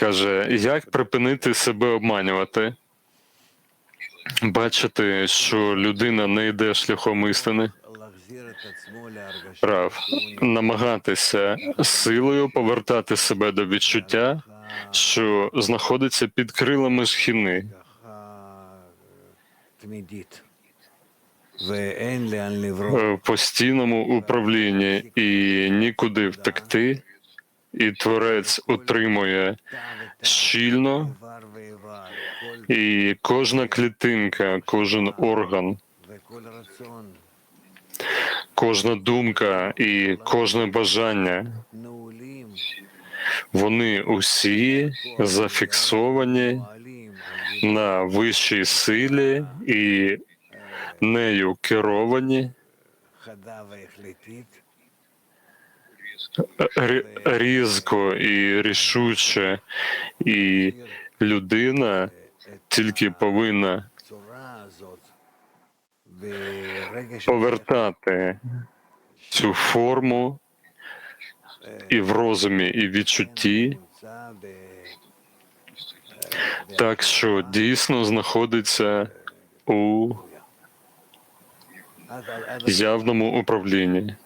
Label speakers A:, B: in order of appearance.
A: Каже, як припинити себе обманювати, бачити, що людина не йде шляхом істини, прав намагатися силою повертати себе до відчуття, що знаходиться під крилами шхіни. В постійному управлінні і нікуди втекти і творець утримує щільно і кожна клітинка, кожен орган, кожна думка і кожне бажання. Вони усі зафіксовані на вищій силі і нею керовані різко і рішуче, і людина тільки повинна повертати цю форму і в розумі, і
B: в відчутті.
A: Так що дійсно знаходиться у явному управлінні.